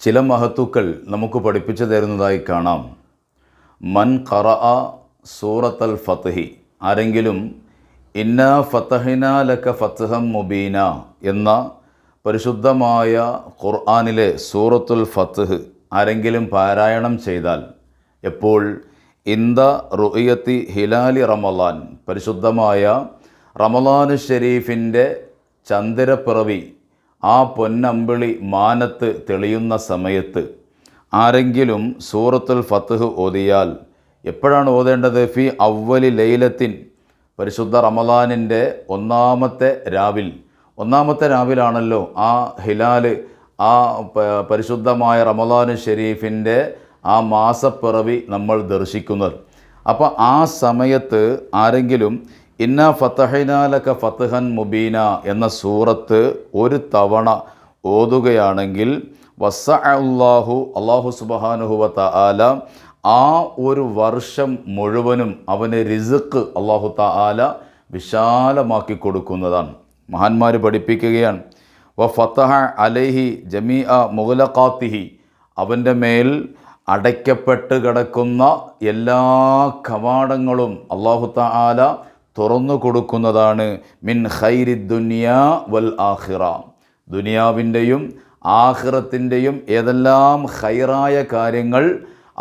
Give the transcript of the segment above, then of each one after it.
ചില മഹത്തുക്കൾ നമുക്ക് പഠിപ്പിച്ചു തരുന്നതായി കാണാം. മൻ ഖറ സൂറത്തൽ ഫത്തഹി ആരെങ്കിലും ഇന്ന ഫത്തഹിന ലക്ക ഫത്തഹം മുബീന എന്ന പരിശുദ്ധമായ ഖുർആാനിലെ സൂറത്തുൽ ഫത്ഹ് ആരെങ്കിലും പാരായണം ചെയ്താൽ എപ്പോൾ? ഇന്ദ റുയത്തി ഹിലാലി റമലാൻ. പരിശുദ്ധമായ റമലാനു ഷെരീഫിന്റെ ചന്ദ്രപ്പിറവി ആ പൊന്നമ്പിളി മാനത്ത് തെളിയുന്ന സമയത്ത്. ആരെങ്കിലും സൂറത്തുൽ ഫത്തുഹ് ഓതിയാൽ എപ്പോഴാണ് ഓതേണ്ടത്? ഫി അവലി ലൈലത്തിൻ പരിശുദ്ധ റമദാനിന്റെ ഒന്നാമത്തെ രാവിൽ. ഒന്നാമത്തെ രാവിലാണല്ലോ ആ ഹിലാൽ ആ പരിശുദ്ധമായ റമദാൻ ഷെരീഫിന്റെ ആ മാസപ്പിറവി നമ്മൾ ദർശിക്കുന്നത്. അപ്പോൾ ആ സമയത്ത് ആരെങ്കിലും ഇന്ന ഫത്തഹിനാലക ഫത്തഹൻ മുബീന എന്ന സൂറത്ത് ഒരു തവണ ഓതുകയാണെങ്കിൽ വസ അള്ളാഹു അള്ളാഹു സുബഹാനുഹുവത്ത ആല ആ ഒരു വർഷം മുഴുവനും അവന് റിസുക്ക് അള്ളാഹു താല വിശാലമാക്കി കൊടുക്കുന്നതാണ്. മഹാന്മാർ പഠിപ്പിക്കുകയാണ് വ ഫത്തഹ അലൈഹി ജമീ അ മുഗലഖാത്തിഹി അവന്റെ മേൽ അടയ്ക്കപ്പെട്ട് കിടക്കുന്ന എല്ലാ കവാടങ്ങളും അള്ളാഹു താല തുറന്നു കൊടുക്കുന്നതാണ് മിൻ ഹൈരി ദുനിയ വൽ ആഹിറ ദുനിയാവിന്റെയും ആഹിറത്തിന്റെയും ഏതെല്ലാം ഹൈറായ കാര്യങ്ങൾ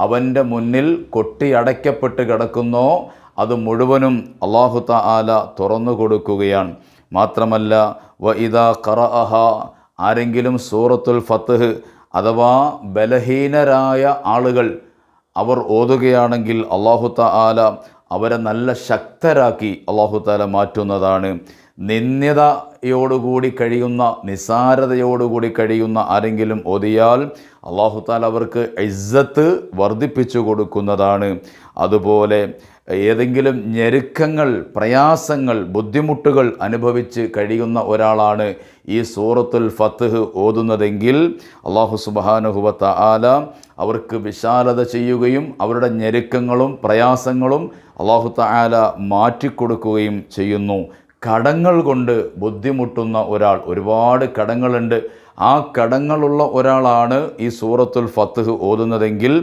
അവന്റെ മുന്നിൽ കൊട്ടിയടയ്ക്കപ്പെട്ട് കിടക്കുന്നോ അത് മുഴുവനും അള്ളാഹു താല തുറന്നു കൊടുക്കുകയാണ്. മാത്രമല്ല വ ഇതാ അഹ ആരെങ്കിലും സൂറത്തുൽ ഫത്ത്ഹ് അഥവാ ബലഹീനരായ ആളുകൾ അവർ ഓതുകയാണെങ്കിൽ അള്ളാഹു താല അവരെ നല്ല ശക്തരാക്കി അള്ളാഹു താല മാറ്റുന്നതാണ്. നിന്ദ്യതയോടുകൂടി കഴിയുന്ന നിസാരതയോടുകൂടി കഴിയുന്ന ആരെങ്കിലും ഓതിയാൽ അള്ളാഹു താല അവർക്ക് ഇസ്സത്ത് വർദ്ധിപ്പിച്ചു കൊടുക്കുന്നതാണ്. അതുപോലെ ഏതെങ്കിലും ഞെരുക്കങ്ങൾ പ്രയാസങ്ങൾ ബുദ്ധിമുട്ടുകൾ അനുഭവിച്ച് കഴിയുന്ന ഒരാളാണ് ഈ സൂറത്തുൽ ഫത്ത്ഹ് ഓതുന്നതെങ്കിൽ അള്ളാഹു സുബാനുഹുവത്ത ആല അവർക്ക് വിശാലത ചെയ്യുകയും അവരുടെ ഞെരുക്കങ്ങളും പ്രയാസങ്ങളും അള്ളാഹു താല മാറ്റിക്കൊടുക്കുകയും ചെയ്യുന്നു. കടങ്ങൾ കൊണ്ട് ബുദ്ധിമുട്ടുന്ന ഒരാൾ ഒരുപാട് കടങ്ങളുണ്ട്. ആ കടങ്ങളുള്ള ഒരാളാണ് ഈ സൂറത്തുൽ ഫത്തുഹ് ഓതുന്നതെങ്കിൽ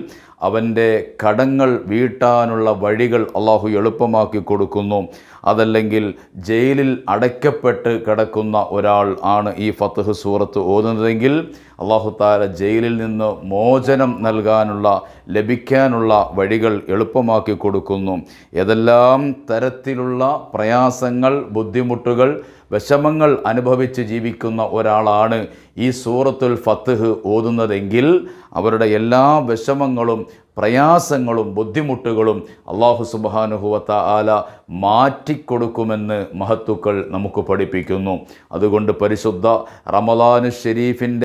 അവന്റെ കടങ്ങൾ വീട്ടാനുള്ള വഴികൾ അള്ളാഹു എളുപ്പമാക്കി കൊടുക്കുന്നു. അതല്ലെങ്കിൽ ജയിലിൽ അടയ്ക്കപ്പെട്ട് കിടക്കുന്ന ഒരാൾ ആണ് ഈ ഫത്തുഹ് സൂറത്ത് ഓതുന്നതെങ്കിൽ അള്ളാഹു താല ജയിലിൽ നിന്ന് മോചനം നൽകാനുള്ള ലഭിക്കാനുള്ള വഴികൾ എളുപ്പമാക്കി കൊടുക്കുന്നു. ഏതെല്ലാം തരത്തിലുള്ള പ്രയാസങ്ങൾ ബുദ്ധിമുട്ടുകൾ വിഷമങ്ങൾ അനുഭവിച്ച് ജീവിക്കുന്ന ഒരാളാണ് ഈ സൂറത്തുൽ ഫത്ത്ഹ് ഓതുന്നതെങ്കിൽ അവരുടെ എല്ലാ വിഷമങ്ങളും പ്രയാസങ്ങളും ബുദ്ധിമുട്ടുകളും അള്ളാഹു സുബാനുഹുവത്ത ആല മാറ്റിക്കൊടുക്കുമെന്ന് മഹത്തുക്കൾ നമുക്ക് പഠിപ്പിക്കുന്നു. അതുകൊണ്ട് പരിശുദ്ധ റമലാനു ഷെരീഫിന്റെ